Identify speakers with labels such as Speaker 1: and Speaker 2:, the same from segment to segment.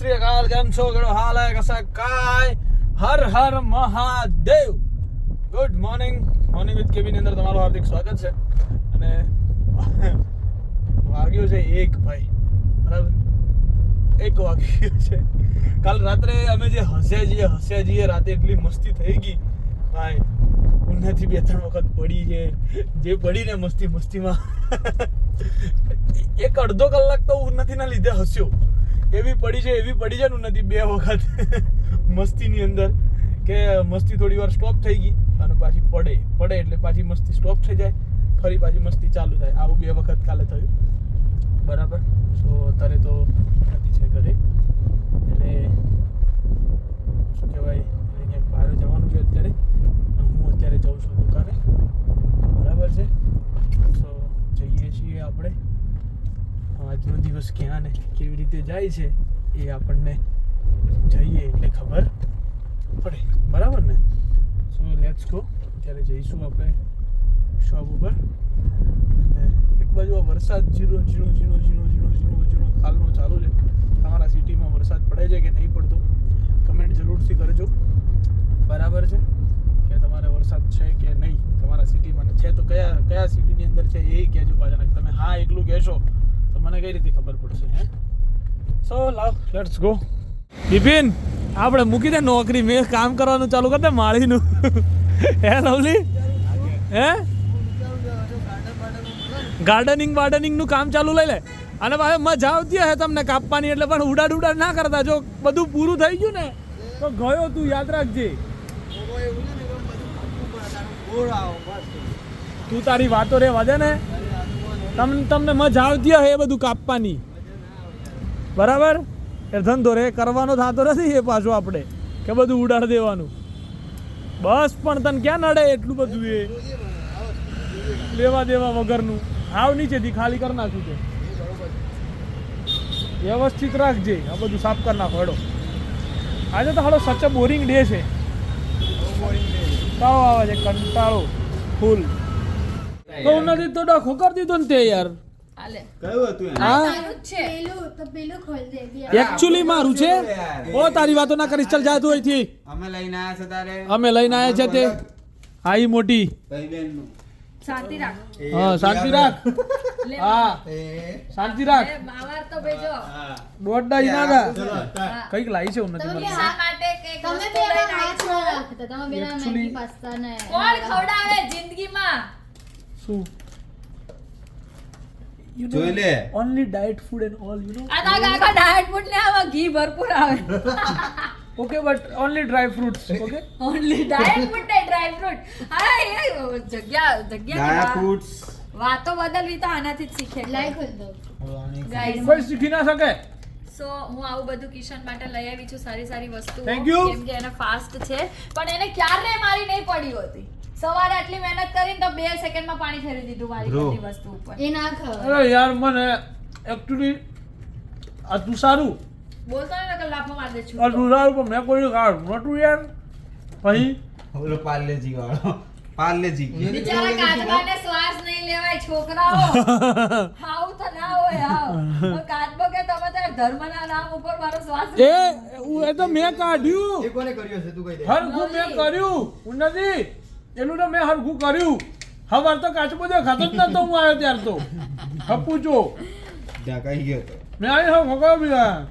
Speaker 1: શ્રી અકાલ કેમ છો કેડો હાલ હે કસા કાય Har Har Mahadev. Good morning morning with KB અંદર તમારું હાર્દિક સ્વાગત છે. અને વાગ્યું છે એક ભાઈ. બરાબર? એક વાગ્યું છે. કાલ રાત્રે અમે જે હસ્યા જઈએ હસ્યા જઈએ રાતે એટલી મસ્તી થઈ ગઈ. ભાઈ ઉન્નાથી બે ત્રણ વખત પડી છે. જે પડીને મસ્તી, મસ્તીમાં એક અડધો કલાક તો ઉન્નતિના લીધે હસ્યો. એવી પડી છે, એવી પડી છે ને નથી બે વખત મસ્તીની અંદર કે મસ્તી થોડી વાર સ્ટોપ થઈ ગઈ અને પાછી પડે પડે એટલે પાછી મસ્તી સ્ટોપ થઈ જાય, ફરી પાછી મસ્તી ચાલુ થાય. આવું બે વખત કાલે થયું. બરાબર? સો અત્યારે તો ઉન્નતિ છે ઘરે એટલે શું કહેવાય એને ક્યાંક બહાર જવાનું છે અત્યારે અને હું અત્યારે જાઉં છું દુકાને બરાબર છે સો જઈએ છીએ આપણે દિવસ ક્યાં ને કેવી રીતે જાય છે એ આપણને જઈએ, એટલે ખબર પડે. બરાબર ને? સો લેટ્સ ગો ત્યારે જઈશું આપણે શોપ ઉપર. અને એક બાજુ આ વરસાદ ઝીરો ઝીણો ઝીણો ઝીણો ઝીણો ઝીણો ઝીણો હાલનો ચાલુ છે. તમારા સિટીમાં વરસાદ પડે છે કે નહીં પડતો? કમેન્ટ જરૂરથી કરજો. બરાબર છે? કે તમારે વરસાદ છે કે નહીં? તમારા સિટીમાં છે તો કયા કયા સિટીની અંદર છે એ કહેજો પાછા. તમે હા એકલું કહેશો. મને કઈ રીતે ખબર પડશે, હે? સો લાવ. લેટ્સ ગો બિપિન, આપણે મૂકી દે નોકરી. મેં કામ કરવાનું ચાલુ કર દે, માળીનું. હે, લવલી? હે? ગાર્ડનિંગ વાર્ડનિંગનું કામ ચાલુ લઈ લે. અને ભાઈ મજા આવતી હશે તમને કાપવાની, એટલે પણ ઉડાડ ઉડાડ ના કરતા. જો બધું પૂરું થઈ ગયું ને, તો ગયો તું, યાદ રાખજે. તું તારી વાતો રે વધે ને? તમને તમને મજા આવતી હોય એ બધું કાપવાની. બરાબર? એ ધંધો રે કરવાનો થતો નથી એ પાછો આપણે કે બધું ઉડાડ દેવાનું. બસ પણ તને ક્યાં નડે એટલું બધું એ? લેવા દેવા વગરનું. હાવ નીચેથી ખાલી કરી નાખ્યું છે વ્યવસ્થિત રાખજે. આ બધું સાફ કરી નાખો હેડો. આજે તો હાલો સચ બોરિંગ ડે છે. તાવ આવે છે કંટાળો. ફૂલ. તો નથી તો ડખો કરી દીધો ને તે યાર. એકચ્યુઅલી મારું છે. ઓ તારી વાતો ના કરીશ ચાલ જાતું અહીંથી.
Speaker 2: અમે લઈને આયા છે તારે?
Speaker 1: અમે લઈને મોટી. હા શાંતિ રાખ. હા. શાંતિ રાખ.
Speaker 3: માવાર તો બેજો
Speaker 1: કંઈક લાઈ છે ઉન્નતિ
Speaker 3: જિંદગીમાં? So you
Speaker 1: know,
Speaker 2: જોઈ only
Speaker 1: diet food and all, you know. आता
Speaker 3: काका diet food Okay, but only dry fruits. Okay. Only
Speaker 1: diet food નહીં ડ્રાય
Speaker 3: ફ્રૂટ હા એ જગ્યા જગ્યા
Speaker 2: ડાયા
Speaker 3: વાતો. બદલવી તો આનાથી જ શીખે.
Speaker 4: લાઈક ખોલ
Speaker 1: કોઈ શીખી ના શકે?
Speaker 3: સો હું આવું બધું કિશન માટે લઈ આવી છું સારી સારી
Speaker 1: વસ્તુ
Speaker 3: કેમ કે એને ફાસ્ટ છે. પણ એને ક્યારે મારી નહીં પડી હોતી. સવારે આટલી મહેનત કરીને તો બે સેકન્ડમાં પાણી ફેરવી દીધું મારી બધી વસ્તુ ઉપર.
Speaker 4: એ ના ખબર.
Speaker 1: અરે યાર મને એક્ચ્યુઅલી આ તું સારું
Speaker 3: બોલતો ને કે લાફો માર દે છું
Speaker 1: આ તું સારું પણ મેં કોઈ ખાવાનું નહોતું યાર. પછી
Speaker 2: ઓલો પાર્લેજી વાળો. પાર્લેજી.
Speaker 3: બિચારા કાચબાને શ્વાસ નહીં લેવાય છોકરાઓ. આવું તો ના હોય આવ કાચબો કે તમે તાર ધર્મના નામ ઉપર મારો શ્વાસ
Speaker 1: એ હું- એ તો મેં કાઢ્યું.
Speaker 2: કોને કર્યો છે તું કઈ
Speaker 1: હરખું મેં કર્યું. ઉન્નતિ એનું તો મેં હરખું કર્યું. હવાર તો કાચું બધું ખાતો જ નતો હું આવ્યો ત્યાર તો. હપુ જો.
Speaker 2: ઢાકાઈ ગયો તો.
Speaker 1: મેં આવી હવે ખબર બીજા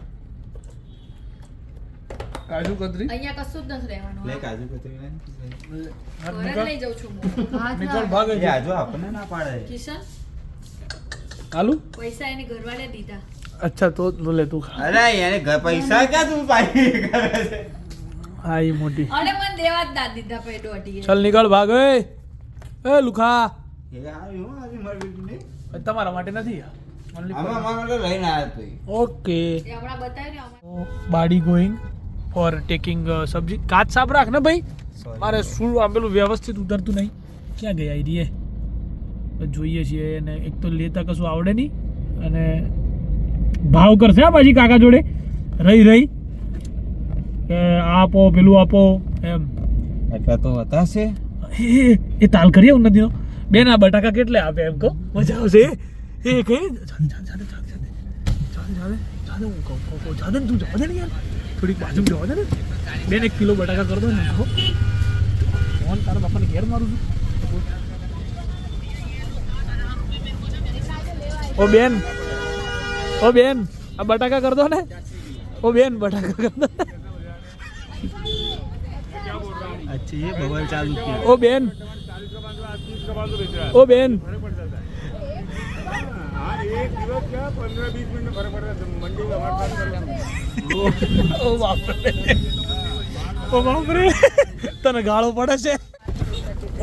Speaker 1: કાજુ કતરી?
Speaker 3: અહીંયા કશું જ નથી રહેવાનું
Speaker 2: લે કાજુ કતરી
Speaker 3: લે લઈ જાઉં છું હું.
Speaker 4: હાથ
Speaker 1: નિકોલ
Speaker 4: ના-
Speaker 2: એ આજો આપણને ના પાડે.
Speaker 3: કિશન?
Speaker 1: આલુ
Speaker 3: પૈસા એની ઘરવાળે દીધા.
Speaker 1: અચ્છા તો લે તું
Speaker 2: અરે એને ઘર પૈસા ક્યાં તું પાઈ કરે છે
Speaker 1: હા એ મોટી.
Speaker 3: અને મને દેવા જ ના દીધા પે દોઢીએ.
Speaker 1: ચાલ નીકળ ભાગ એ એ લુખા. તમારા માટે નથી.
Speaker 3: Okay.
Speaker 1: Buddy going for taking સબ્જી. કાચ સાફ રાખ ને ભાઈ. મારે શું આમ પેલું વ્યવસ્થિત ઉતરતું નહીં. ક્યાં ગયા એ રીએ? જોઈએ છીએ અને એક તો લેતા કશું આવડે નહીં. અને ભાવ કરશે આ પાછી કાકા જોડે. રહી રહી. કે આ આપો પેલું આપો એમ.
Speaker 2: એટલા તો વતાશે
Speaker 1: એ તાલ કરીએ ઉન્નતિનો બેન આ બટાકા કેટલે આપે એમ કહો. મજા આવશે. એ કે જાદે તું જવા દે ને યાર. થોડીક બાજુ જવા દે ને. બેન એક કિલો બટાકા કર દો ને ફોન તારા બાપાને ઘેર મારું છું. ઓ બેન. ઓ બેન આ બટાકા કર દો ને. ઓ બેન બટાકા કર દો.
Speaker 2: અચ્છા ये बबल चालू किया
Speaker 1: ઓ બેન ઓ બેન ઓ બાપરે ઓ બાપરે તને ગાળો પડે છે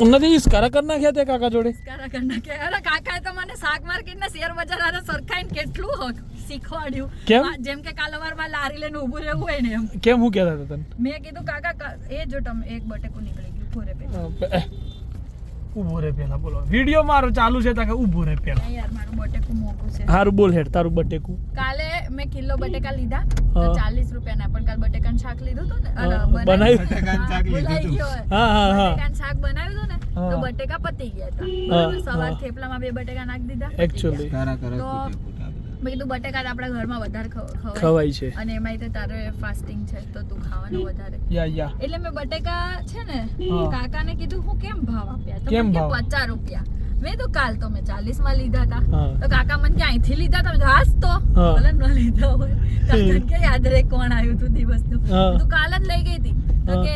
Speaker 1: નથી ઈસ્કારા કરી નાખ્યા તે કાકા જોડે
Speaker 3: કાકા કરના કે અરે કાકાએ તો મને શાક માર્કેટ ના શેર બજાર હારે સરખાઈને કેટલું હક શીખવાડ્યું.
Speaker 1: કેમ?
Speaker 3: જેમ કે કાલવારમાં લારી લઈને ઊભું રહેવું હોય ને એમ.
Speaker 1: કેમ હું કહેતા હતા તને?
Speaker 3: મેં કીધું કાકા એ જો તમે એક બટેકું નીકળી ગયું ફોરે પે
Speaker 1: ઊભો રહે પેલા બોલો. વીડિયો મારો ચાલુ છે તાકે ઊભો રહે પેલા.
Speaker 3: યાર મારું બટેકું મોકું છે.
Speaker 1: હારું બોલ હેડ તારું બટેકું.
Speaker 3: કાલે મેં કિલો બટેકા લીધા તો
Speaker 1: હા.
Speaker 3: ચાલીસ રૂપિયાના પણ કાલ બટેકાનું શાક લીધું હતું ને
Speaker 1: બનાવ્યું?
Speaker 2: બટેકાનું શાક લીધું.
Speaker 1: હા હા હા.
Speaker 3: બટેકાનું શાક બનાવ્યું હતું ને તો બટેકા પતી ગયા હતા. બરાબર? સવાર થેપલામાં બે બટેકા નાખી દીધા. Actually
Speaker 1: Actually.
Speaker 3: ગયા. મેં કીધું બટેકા આપણા ઘરમાં વધારે ખવાય.
Speaker 1: છે.
Speaker 3: અને એમાંય તો તારે ફાસ્ટિંગ છે તો તું ખાવાનું વધારે.
Speaker 1: યા યા.
Speaker 3: એટલે મેં બટેકા છે ને કાકાને કીધું હું કેમ ભાવ આપ્યા? તો
Speaker 1: કેમ ભાવ?
Speaker 3: 50 રૂપિયા. મેં તો કાલ તો મેં 40 માં લીધા હતા તો કાકા મને કે અહીંથી લીધા હતા હાસ તો. ભલે ન લીધા હોય. કાકા કે યાદ રે કોણ આવ્યું તું દિવસનું તું કાલ જ લઈ ગઈ હતી તો કે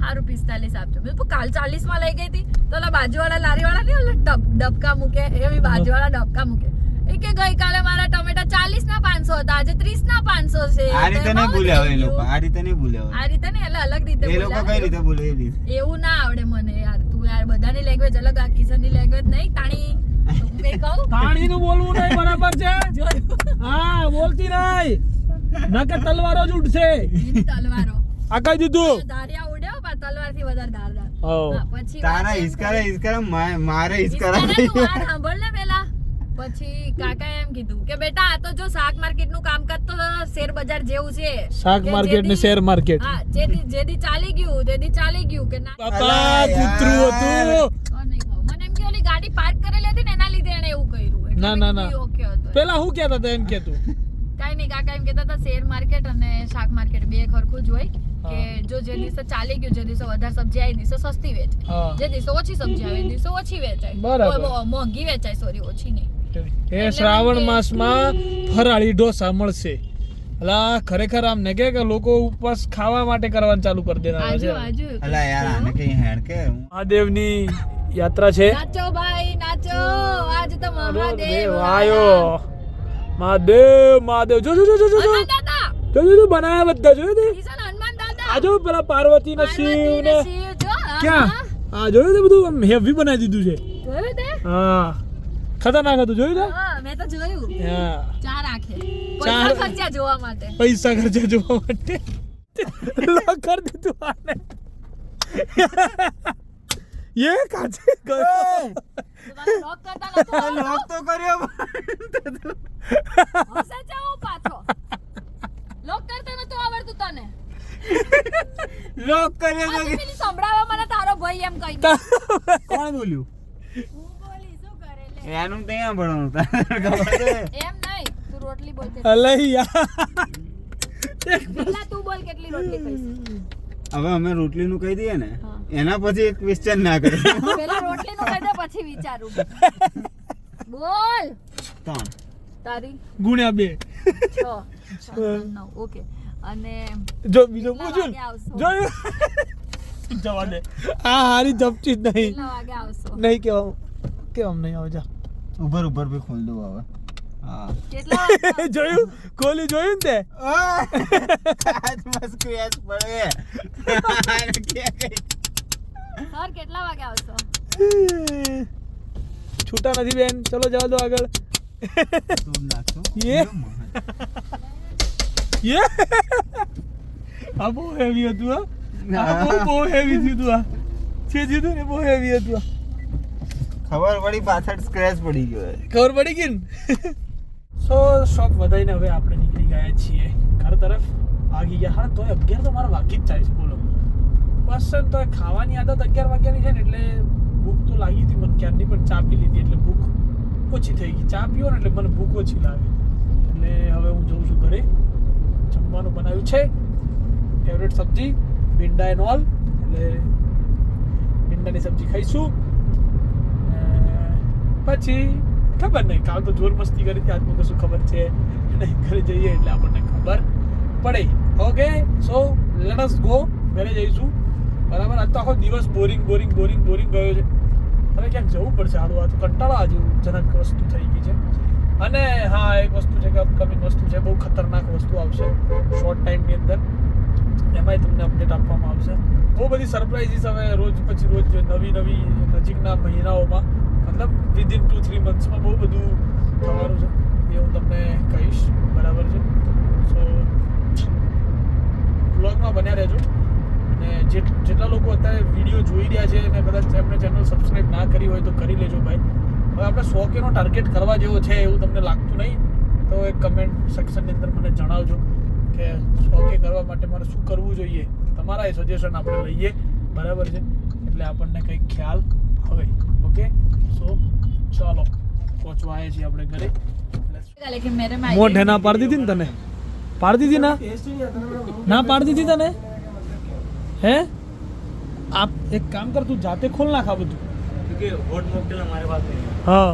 Speaker 3: સારું પિસ્તાલીસ આપજો. મેં તો કાલ ચાલીસમાં લઈ ગઈ હતી તો ઓલા બાજુવાળા લારીવાળા નહીં ઓલા ડબકા મૂકે એવી બાજુવાળા ડબકા મૂકે. એ કે ગઈકાલે મારા ટમેટા ચાલીસ ના પાંચસો હતા આજે ત્રીસ ના પાંચસો છે.
Speaker 2: આ રીતે નહીં ભૂલ્યા હોય લોકો આ રીતે નહીં ભૂલ્યા હોય.
Speaker 3: આ રીતે નહીં એટલે અલગ રીતે
Speaker 2: એ લોકો કઈ રીતે એ રીતે?
Speaker 3: એવું ના આવડે મને યાર તું યાર બધાની લેંગ્વેજ અલગ આ કિશનની લેંગ્વેજ નહીં તાણી. તાણી
Speaker 1: નું બોલવું નહીં બરાબર છે? હા બોલતી નહીં. નકે તલવારો જ ઉડશે.
Speaker 3: તલવારો.
Speaker 1: આ કઈ દીધું.
Speaker 3: ધારિયા ઉડ્યો પણ તલવારથી વધારે ધારદાર
Speaker 1: હો
Speaker 3: પછી
Speaker 2: તારા
Speaker 3: વાત એમ
Speaker 2: હિસકારા
Speaker 3: કરી.
Speaker 2: હિસકારા મા- મારે
Speaker 3: વાત સાંભળ ને પેલા. પછી કાકાએ એમ કીધું કે બેટા આ તો જો શાક માર્કેટનું કામ કરતો શેર બજાર જેવું છે.
Speaker 1: શાક માર્કેટ ને શેર માર્કેટ.
Speaker 3: હા જેથી જેથી ચાલી ગયું તેથી ચાલી ગયું કે ના
Speaker 1: બાપા કૂતરું હતું.
Speaker 3: મને એમ કે ઓલી ગાડી પાર્ક કરેલી હતી ને એના લીધે એને એવું કર્યું. એટલે
Speaker 1: ના, ના, ના.
Speaker 3: ઓકે હતો.
Speaker 1: પેલા હું કહેતા હતા? એમ કેતું
Speaker 3: કાંઈ નહીં કાકા એમ કહેતા હતા શેર માર્કેટ અને શાક માર્કેટ બે ખરખું જ હોય. કે જો જે દિવસે ચાલી ગયું જે દિવસે વધારે સબ્જી આવી દિવસે સસ્તી વેચાય. જે દિવસે ઓછી સબ્જી આવે એ દિવસે ઓછી વેચાય. મોંઘી વેચાય સોરી ઓછી નહીં.
Speaker 1: એ શ્રાવણ માસમાં ફરાળી ઢોસા મળશે. અલા ખરેખર આમ ને કે લોકો ઉપવાસ ખાવા માટે કરવાનું ચાલુ કરી
Speaker 3: દેના
Speaker 1: છે?
Speaker 2: અલા યાર આને કે હેણ કે?
Speaker 1: મહાદેવની યાત્રા છે.
Speaker 3: નાચો ભાઈ નાચો. આજ તો મહાદેવ
Speaker 1: આયો. મહાદેવ મહાદેવ જો જો જો જો જો જો. જો જો જો બનાયા બધા જોયું તે
Speaker 3: કિશન હનુમાન દાદા!
Speaker 1: આ જો પેલા પાર્વતી ને શિવ ને ક્યાં? આ જોયું તે બધું? હેવી બનાવી દીધું છે.
Speaker 3: જોયું તે?
Speaker 1: હા. ખતરનાક હતું જોયું તે
Speaker 3: હા મેં તો જોયું.
Speaker 1: હા.
Speaker 3: ચાર આંખે પૈસા ખર્ચ્યા જોવા માટે.
Speaker 1: પૈસા ખર્ચા જોવા માટે. લોક કરી દીધું આને. ये કાચે ગયો.
Speaker 3: લોક કરતા નતું
Speaker 2: લોક તો કર્યો
Speaker 3: હસે પાછો. લોક કરતા નતો આવડતું તને.
Speaker 2: લોક કર્યો તો
Speaker 3: સંભળાવા મને તારો ભાઈ એમ કહી
Speaker 2: કોણ બોલ્યું?
Speaker 3: લે
Speaker 2: એનું ત્યાં ભણવાનું
Speaker 3: એમ નહીં તું રોટલી બોલ.
Speaker 1: અલે યાર.
Speaker 3: પહેલા તું બોલ કેટલી રોટલી ખાઈશ.
Speaker 2: હવે અમે રોટલી નું કહી દઈએ ને એના પછી એક ક્વેશ્ચન ના કરે.
Speaker 3: પહેલા રોટલી નું કહી દે પછી વિચારું. બોલ.
Speaker 2: ત્રણ.
Speaker 3: તારી.
Speaker 1: ગુણ્યા બે.
Speaker 3: છ. છ, નવ. ઓકે. અને
Speaker 1: જો બીજો પૂછું
Speaker 3: જો આવશો?
Speaker 1: જવા દે. આ હારી જપચી જ નહીં.
Speaker 3: આવશો?
Speaker 1: નહીં કેવા કેવામ અમને આવ
Speaker 2: ઉભર ઉભર ભી ખોલ દો હવે. હા?
Speaker 1: જોયું? કોલી જોયું ને તે? છૂટા નથી બેન. ચલો જવા દો આગળ. યે. યે? આ બહુ હેવી હતું આ બહુ બહુ હેવી થયું હતું આ. છે જીધું ને બહુ હેવી હતું આ.
Speaker 2: ખબર પડી પાછળ સ્ક્રેચ પડી ગયો
Speaker 1: ખબર પડી ગઈ ને? સો શોખ વધાઈને હવે આપણે નીકળી ગયા છીએ ઘર તરફ. ભાગી ગયા. હા તોય અગિયાર તો મારા વાગી જ જાય છે બોલો. બસ તો તોય ખાવાની આદત અગિયાર વાગ્યાની છે ને એટલે ભૂખ તો લાગી હતી મને ક્યારની પણ ચા પી લીધી એટલે ભૂખ ઓછી થઈ ગઈ. ચા પીઓ ને એટલે મને ભૂખ ઓછી લાગે. એટલે હવે હું જઉં છું ઘરે. જમવાનું બનાવ્યું છે. ફેવરેટ સબ્જી ભીંડા એન્ડ ઓલ એટલે ભીંડાની સબ્જી ખાઈશું. પછી ખબર નહીં, કાલ તો જોર મસ્તી કરી હતી આજનું કશું ખબર છે નહીં, ઘરે જઈએ એટલે આપણને ખબર પડે. Okay so let us go ઘરે જઈશું. બરાબર, આજ તો આખો દિવસ બોરિંગ બોરિંગ બોરિંગ બોરિંગ ગયો છે. હવે ક્યાંક જવું પડશે આડું આ તો કંટાળા જેવું જનક વસ્તુ થઈ ગઈ છે. અને હા, એક વસ્તુ છે કે અપકમિંગ વસ્તુ છે, બહુ ખતરનાક વસ્તુ આવશે શોર્ટ ટાઈમની અંદર. એમાંય તમને અપડેટ આપવામાં આવશે. બહુ બધી સરપ્રાઇઝીસ હવે રોજ પછી રોજ નવી નવી નજીકના મહિનાઓમાં મતલબ વિધિન ટુ થ્રી મંથ્સમાં બહુ બધું થવાનું છે. એ હું તમને કહીશ. બરાબર છે? સો બ્લોગમાં બન્યા રહેજો. અને જેટલા લોકો અત્યારે વીડિયો જોઈ રહ્યા છે અને કદાચ એમને ચેનલ સબસ્ક્રાઇબ ના કરી હોય તો કરી લેજો ભાઈ. હવે આપણે સો કેનો ટાર્ગેટ કરવા જેવો છે એવું તમને લાગતું નહીં, તો એક કમેન્ટ સેક્શનની અંદર મને જણાવજો કે સો કે કરવા માટે મારે શું કરવું જોઈએ. તમારા એ સજેશન આપણે લઈએ. બરાબર છે? એટલે આપણને કંઈક ખ્યાલ આવે. ઓકે સો ચાલો પહોંચવા આવ્યા આપણે ઘરે. મોઢે ના પાડી દીધી ને તને? પાડી દીધી ના? ના પાડી દીધી તને? હે? આપ એક કામ કર તું જાતે ખોલ નાખ આ બધું હા.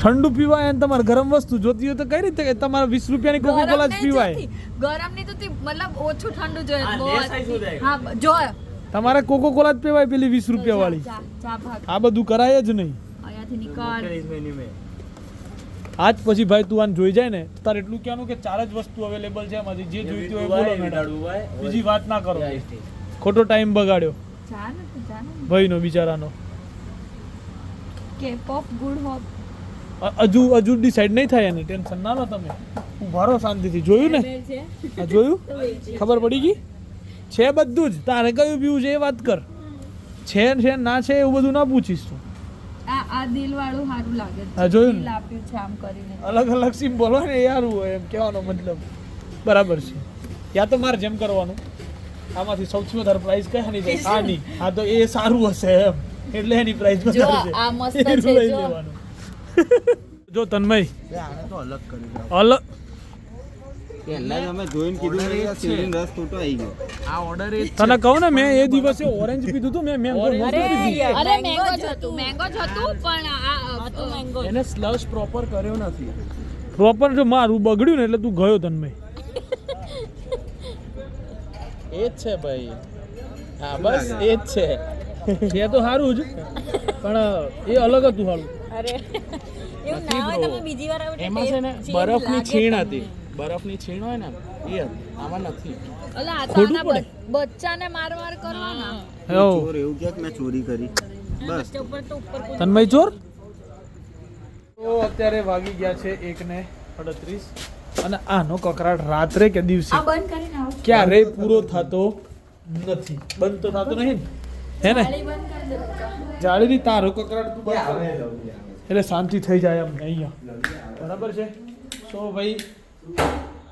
Speaker 1: ઠંડુ પીવાય અને તમારે ગરમ વસ્તુ જોતી હોય તો કઈ રીતે? તમારે વીસ રૂપિયાની કોકો કોલા જ પીવાય.
Speaker 3: ગરમની તો મતલબ ઓછું ઠંડુ જોઈએ.
Speaker 1: તમારે કોકો કોલા જ. પીવાય પેલી વીસ રૂપિયા વાળી આ બધું કરાય જ નહીં.
Speaker 3: અહીંયાથી નીકળ
Speaker 1: આજ પછી ભાઈ તું આને જોઈ જાય ને તારે એટલું કહેવાનું કે ચાર જ વસ્તુ અવેલેબલ છે એમાંથી. જે જોઈતી હોય બોલો મેડમ બીજી વાત ના કરો. ખોટો ટાઈમ બગાડ્યો.
Speaker 3: જા ને તું જા ને
Speaker 1: ભાઈનો બિચારાનો.
Speaker 3: કે પોપ ગુડ હોપ
Speaker 1: હજુ હજુ ડિસાઈડ નહીં થાય એને. ટેન્શન ના લો તમે. ઊભા રહો શાંતિથી. જોયું ને? આ જોયું? ખબર પડી ગઈ? છે બધું જ. તારે કયું પીવું છે એ વાત કર. છે ને છે ના છે એવું બધું ના પૂછીશ તું.
Speaker 3: આ દિલ વાળું સારું લાગે
Speaker 1: હા, જોયું ને?
Speaker 3: આપ્યું છે આમ કરીને.
Speaker 1: અલગ અલગ સિમ્બોલ હોય ને એ સારું હોય એમ કહેવાનો મતલબ. બરાબર છે. યા તો મારે જેમ કરવાનું. આમાંથી સૌથી વધારે પ્રાઇસ કયાની જાય? આની. હા. તો એ સારું હશે એમ. એટલે એની પ્રાઇસ
Speaker 3: જો,
Speaker 1: વધારે છે.
Speaker 3: આ મસ્ત છે, જો.
Speaker 1: લેવાનું. જો તન્મય.
Speaker 2: આને તો અલગ
Speaker 1: તને કહું ને મેં એ દિવસે ઓરેન્જ પીધું હતું મેં મેંગો
Speaker 3: અરે મેંગો જ હતું. મેંગો જ હતું પણ આ હતું મેંગો
Speaker 5: એને સ્લશ પ્રોપર કર્યો નથી.
Speaker 1: પ્રોપર જો મારું બગડ્યું ને એટલે તું ગયો તન્મય.
Speaker 5: એ જ છે ભાઈ. હા બસ એ જ છે.
Speaker 1: એ તો સારું જ પણ એ અલગ હતું સારું
Speaker 3: અરે એવું ના હોય તમે બીજી વાર આવું
Speaker 5: એમાં છે ને બરફની છીણ હતી. બરફની છીણ હોય ને એ આમાં નથી.
Speaker 1: ખોટું
Speaker 3: બચ્ચાને માર માર કરવાના
Speaker 2: ચોર એવું. કે મેં ચોરી કરી? બસ.
Speaker 3: બચ્ચા ઉપર તો ઉપર કૂદ-
Speaker 1: તન્મય ચોર? તો અત્યારે વાગી ગયા છે એક ને અડત્રીસ. અને આનો કકરાટ રાત્રે કે દિવસે?
Speaker 3: આ બંધ કરીને આવું.
Speaker 1: ક્યારેય પૂરો થતો નથી. બંધ તો થતો નહીં હે ને?
Speaker 3: ગાડી બંધ કરી દે બચ્ચા.
Speaker 1: જાળીની તારો કકરાટ તું બંધ એટલે શાંતિ થઈ જાય એમ અહીંયા. બરાબર છે? સો ભાઈ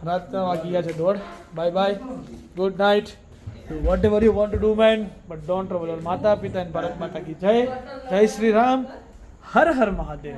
Speaker 1: રાતના વાગી ગયા છે દોઢ. Bye bye good night whatever you want to do man but don't trouble માતા પિતા અને ભારત માતા કી જય. જય શ્રી રામ. હર હર મહાદેવ.